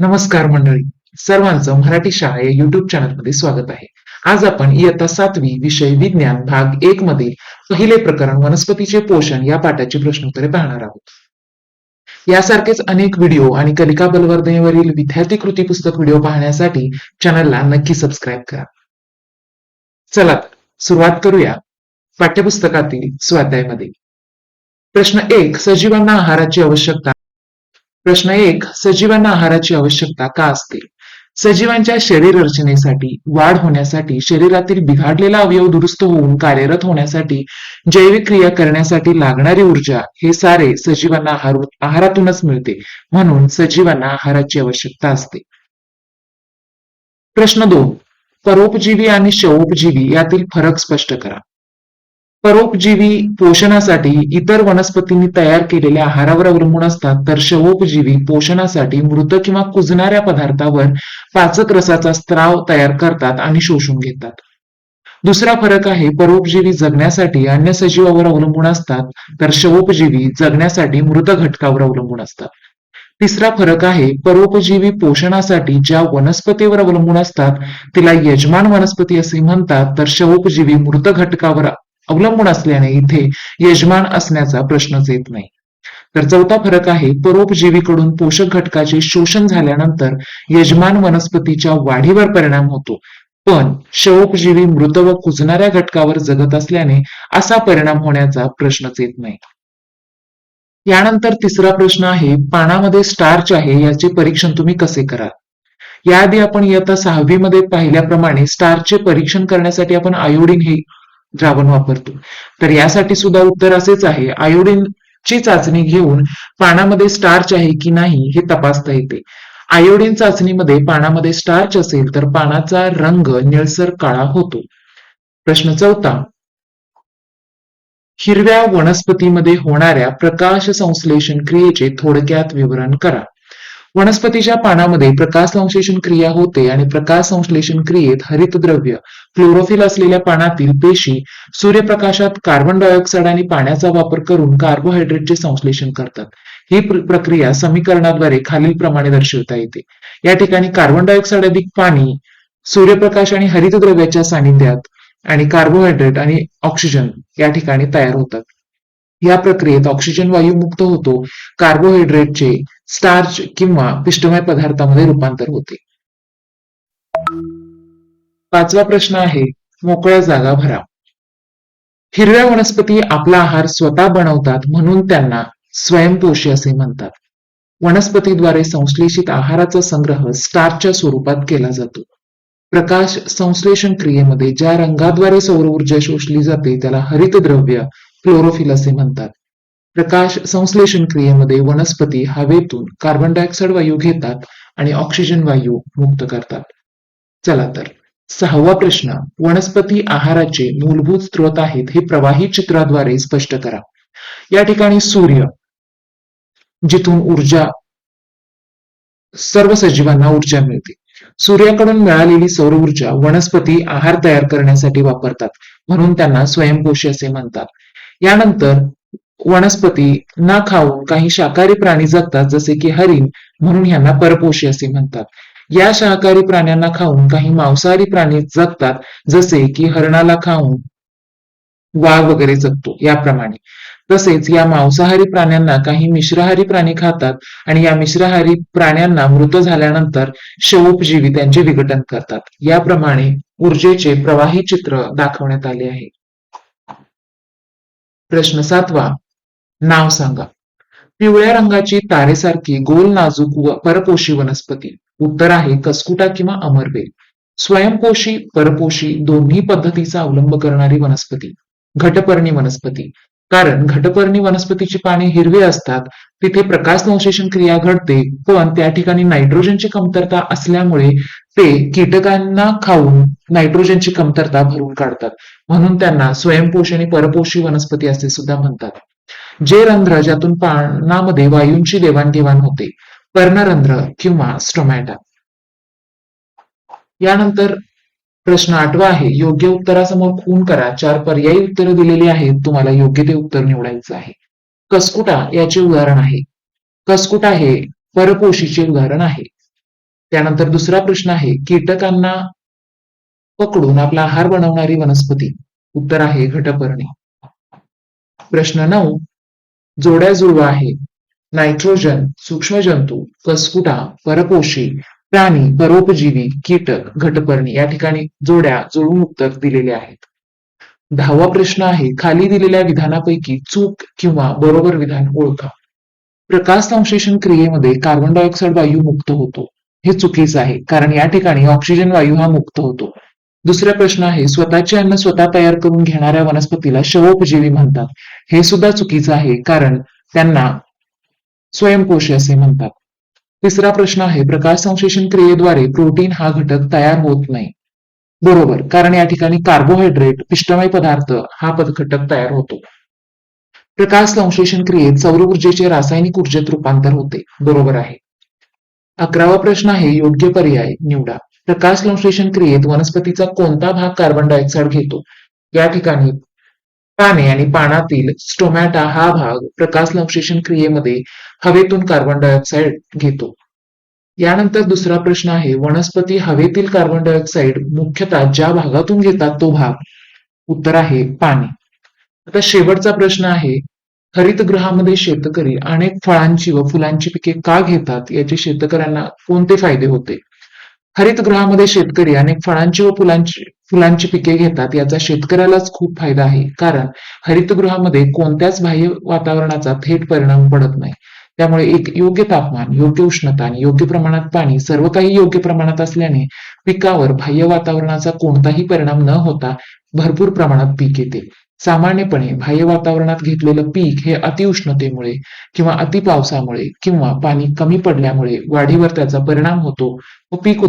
नमस्कार मंडळी. सर्वांचं मराठी शाळा या युट्यूब चॅनलमध्ये स्वागत आहे. आज आपण इयत्ता सातवी विषय विज्ञान भाग एक मधील पहिले प्रकरण वनस्पतीचे पोषण या पाठाची प्रश्नोत्तरे पाहणार आहोत. यासारखेच अनेक व्हिडिओ आणि कलिका बलवर्धनेवरील विद्यार्थी कृती पुस्तक व्हिडिओ पाहण्यासाठी चॅनलला नक्की सबस्क्राईब करा. चला तर, सुरुवात करूया पाठ्यपुस्तकातील स्वाध्यायमध्ये प्रश्न एक सजीवांना आहाराची आवश्यकता प्रश्न एक सजीवांना आहाराची आवश्यकता का असते? सजीवांच्या शरीर रचनेसाठी वाढ होण्यासाठी शरीरातील बिघाडलेला अवयव दुरुस्त होऊन कार्यरत होण्यासाठी जैविक क्रिया करण्यासाठी लागणारी ऊर्जा हे सारे सजीवांना आहार आहारातूनच मिळते. म्हणून सजीवांना आहाराची आवश्यकता असते. प्रश्न दोन परोपजीवी आणि शवोपजीवी यातील फरक स्पष्ट करा. परोपजीवी पोषणासाठी इतर वनस्पतींनी तयार केलेल्या आहारावर अवलंबून असतात तर शवोपजीवी पोषणासाठी मृत किंवा कुजणाऱ्या पदार्थावर पाचक रसाचा स्त्राव तयार करतात आणि शोषून घेतात. दुसरा फरक आहे परोपजीवी जगण्यासाठी अन्य सजीवावर अवलंबून असतात तर शवोपजीवी जगण्यासाठी मृत घटकावर अवलंबून असतात. तिसरा फरक आहे परोपजीवी पोषणासाठी ज्या वनस्पतीवर अवलंबून असतात तिला यजमान वनस्पती असे म्हणतात तर शवोपजीवी मृत घटकावर अवलंबून असल्याने इथे यजमान असण्याचा प्रश्नच येत नाही. तर चौथा फरक आहे परोपजीवीकडून पोषक घटकाचे शोषण झाल्यानंतर यजमान वनस्पतीच्या वाढीवर परिणाम होतो. पण शवोपजीवी मृत व कुजणाऱ्या घटकावर जगत असल्याने असा परिणाम होण्याचा प्रश्नच येत नाही. यानंतर तिसरा प्रश्न आहे पानामध्ये स्टार्च आहे याचे परीक्षण तुम्ही कसे कराल? याआधी आपण इयत्ता सहावी मध्ये पाहिल्याप्रमाणे स्टार्चचे परीक्षण करण्यासाठी आपण आयोडीन हे द्रावण वापरतो. तर यासाठी सुद्धा उत्तर असेच आहे आयोडीन ची चाचणी घेऊन पानामध्ये स्टार्च आहे की नाही हे तपासता येते. आयोडीन चाचणीमध्ये पानामध्ये स्टार्च असेल तर पानाचा रंग निळसर काळा होतो. प्रश्न चौथा. हिरव्या वनस्पतीमध्ये होणाऱ्या प्रकाश संश्लेषण क्रियेचे थोडक्यात विवरण करा. वनस्पतीच्या पानामध्ये प्रकाश संश्लेषण क्रिया होते आणि प्रकाश संश्लेषण क्रियेत हरितद्रव्य क्लोरोफिल असलेल्या पानातील पेशी सूर्यप्रकाशात कार्बन डायऑक्साईड आणि पाण्याचा वापर करून कार्बोहायड्रेटचे संश्लेषण करतात. ही प्रक्रिया समीकरणाद्वारे खालील प्रमाणे दर्शवता येते. या ठिकाणी कार्बन डायऑक्साईड अधिक पाणी सूर्यप्रकाश आणि हरितद्रव्याच्या सानिध्यात आणि कार्बोहायड्रेट आणि ऑक्सिजन या ठिकाणी तयार होतात. या प्रक्रियेत ऑक्सिजन वायू मुक्त होतो. कार्बोहायड्रेटचे स्टार्च किंवा पिष्टमय पदार्थामध्ये रूपांतर होते. पाचवा प्रश्न आहे मोकळ्या जागा भरा. हिरव्या वनस्पती आपला आहार स्वतः बनवतात म्हणून त्यांना स्वयंपोषी असे म्हणतात. वनस्पतीद्वारे संश्लेषित आहाराचा संग्रह स्टार्चच्या स्वरूपात केला जातो. प्रकाश संश्लेषण क्रियेमध्ये ज्या रंगाद्वारे सौर ऊर्जा शोषली जाते त्याला हरितद्रव्य क्लोरोफिल असे म्हणतात. प्रकाश संश्लेषण क्रियेमध्ये वनस्पती हवेतून कार्बन डायऑक्साईड वायू घेतात आणि ऑक्सिजन वायू मुक्त करतात. चला तर सहावा प्रश्न वनस्पती आहाराचे मूलभूत स्रोत आहेत हे प्रवाही चित्राद्वारे स्पष्ट करा. या ठिकाणी सूर्य जिथून ऊर्जा सर्व सजीवांना ऊर्जा मिळते. सूर्याकडून मिळालेली सौर ऊर्जा वनस्पती आहार तयार करण्यासाठी वापरतात म्हणून त्यांना स्वयंपोषी असे म्हणतात. यानंतर वनस्पती ना खाऊन काही शाकाहारी प्राणी जगतात जसे की हरिण म्हणून यांना परपोषी असे म्हणतात. या शाकाहारी प्राण्यांना खाऊन काही मांसाहारी प्राणी जगतात जसे की हरणाला खाऊन वाघ वगैरे जगतो याप्रमाणे. तसेच या मांसाहारी प्राण्यांना काही मिश्राहारी प्राणी खातात आणि या मिश्राहारी प्राण्यांना मृत झाल्यानंतर शवोपजीवी त्यांचे विघटन करतात. याप्रमाणे ऊर्जेचे प्रवाही चित्र दाखवण्यात आले आहे. प्रश्न सातवा. नाव सांगा. पिवळ्या रंगाची तारेसारखी गोल नाजूक व परपोषी वनस्पती. उत्तर आहे कसकुटा किंवा अमरबेल. स्वयंपोषी परपोषी दोन्ही पद्धतीचा अवलंब करणारी वनस्पती. घटपर्णी वनस्पती. कारण घटपर्णी वनस्पतीची पाने हिरवी असतात तिथे प्रकाश संश्लेषण क्रिया घडते पण त्या ठिकाणी नायट्रोजनची कमतरता असल्यामुळे ते कीटकांना खाऊन नायट्रोजनची कमतरता भरून काढतात. म्हणून त्यांना स्वयंपोषी आणि परपोषी वनस्पती असे सुद्धा म्हणतात. जे रंध्र ज्यातून पानामध्ये वायूंची देवाणघेवाण होते पर्णरंध्र किंवा स्टोमॅटा यानंतर प्रश्न आठवा आहे योग्य उत्तरासमोर खून करा चार पर्यायी उत्तरं दिलेली आहेत तुम्हाला योग्य ते उत्तर निवडायचं आहे. कसकुटा याचे उदाहरण आहे. कसकुटा हे परपोशीचे उदाहरण आहे. त्यानंतर दुसरा प्रश्न आहे कीटकांना पकडून आपला आहार बनवणारी वनस्पती. उत्तर आहे घटपर्णी. प्रश्न नऊ जोड्या जुळवा आहे. नायट्रोजन सूक्ष्मजंतू कसकुटा परपोषी प्राणी परोपजीवी कीटक घटपर्णी या ठिकाणी जोड्या जुळून उत्तर दिलेले आहेत. दहावा प्रश्न आहे खाली दिलेल्या विधानापैकी चूक किंवा बरोबर विधान ओळखा. प्रकाश संश्लेषण क्रियेमध्ये कार्बन डायऑक्साईड वायू मुक्त होतो. हे चुकीचं आहे कारण या ठिकाणी ऑक्सिजन वायू हा मुक्त होतो. दुसरा प्रश्न आहे स्वतःचे अन्न स्वतः तयार करून घेणाऱ्या वनस्पतीला शवोपजीवी म्हणतात. हे सुद्धा चुकीचं आहे कारण त्यांना स्वयंपोषी असे म्हणतात. तिसरा प्रश्न आहे प्रकाश संश्लेषण क्रियेद्वारे प्रोटीन हा घटक तयार होत नाही. बरोबर कारण या ठिकाणी कार्बोहायड्रेट पिष्टमय पदार्थ हा पद घटक तयार होतो. प्रकाश संश्लेषण क्रियेत सौर ऊर्जेचे रासायनिक ऊर्जेत रूपांतर होते बरोबर आहे. अकरावा प्रश्न आहे योग्य पर्याय निवडा. प्रकाश संश्लेषण क्रियेत वनस्पतीचा कोणता भाग कार्बन डायऑक्साईड घेतो? या ठिकाणी पाने आणि पानातील स्टोमॅटा हा भाग प्रकाश संश्लेषण क्रियेमध्ये हवेतून कार्बन डायऑक्साईड घेतो. यानंतर दुसरा प्रश्न आहे वनस्पती हवेतील कार्बन डायऑक्साईड मुख्यतः ज्या भागातून घेतात तो भाग? उत्तर आहे पाणी आता शेवटचा प्रश्न आहे हरितगृहामध्ये शेतकरी अनेक फळांची व फुलांची पिके का घेतात? याचे शेतकऱ्यांना कोणते फायदे होते? हरितगृहामध्ये शेतकरी अनेक फळांची व फुलांची फुलांची पिके घेतात. याचा शेतकऱ्यालाच खूप फायदा आहे. कारण हरितगृहामध्ये कोणत्याच बाह्य वातावरणाचा थेट परिणाम पडत नाही. त्यामुळे एक योग्य तापमान योग्य उष्णता आणि योग्य प्रमाणात पाणी सर्व काही योग्य प्रमाणात असल्याने पिकावर बाह्य वातावरणाचा कोणताही परिणाम न होता भरपूर प्रमाणात पीक येते. सामान्यपणे बाह्य वातावरणात घेतलेलं पीक हे अतिउष्णतेमुळे किंवा अति पावसामुळे किंवा पाणी कमी पडल्यामुळे वाढीवर त्याचा परिणाम होतो व पीक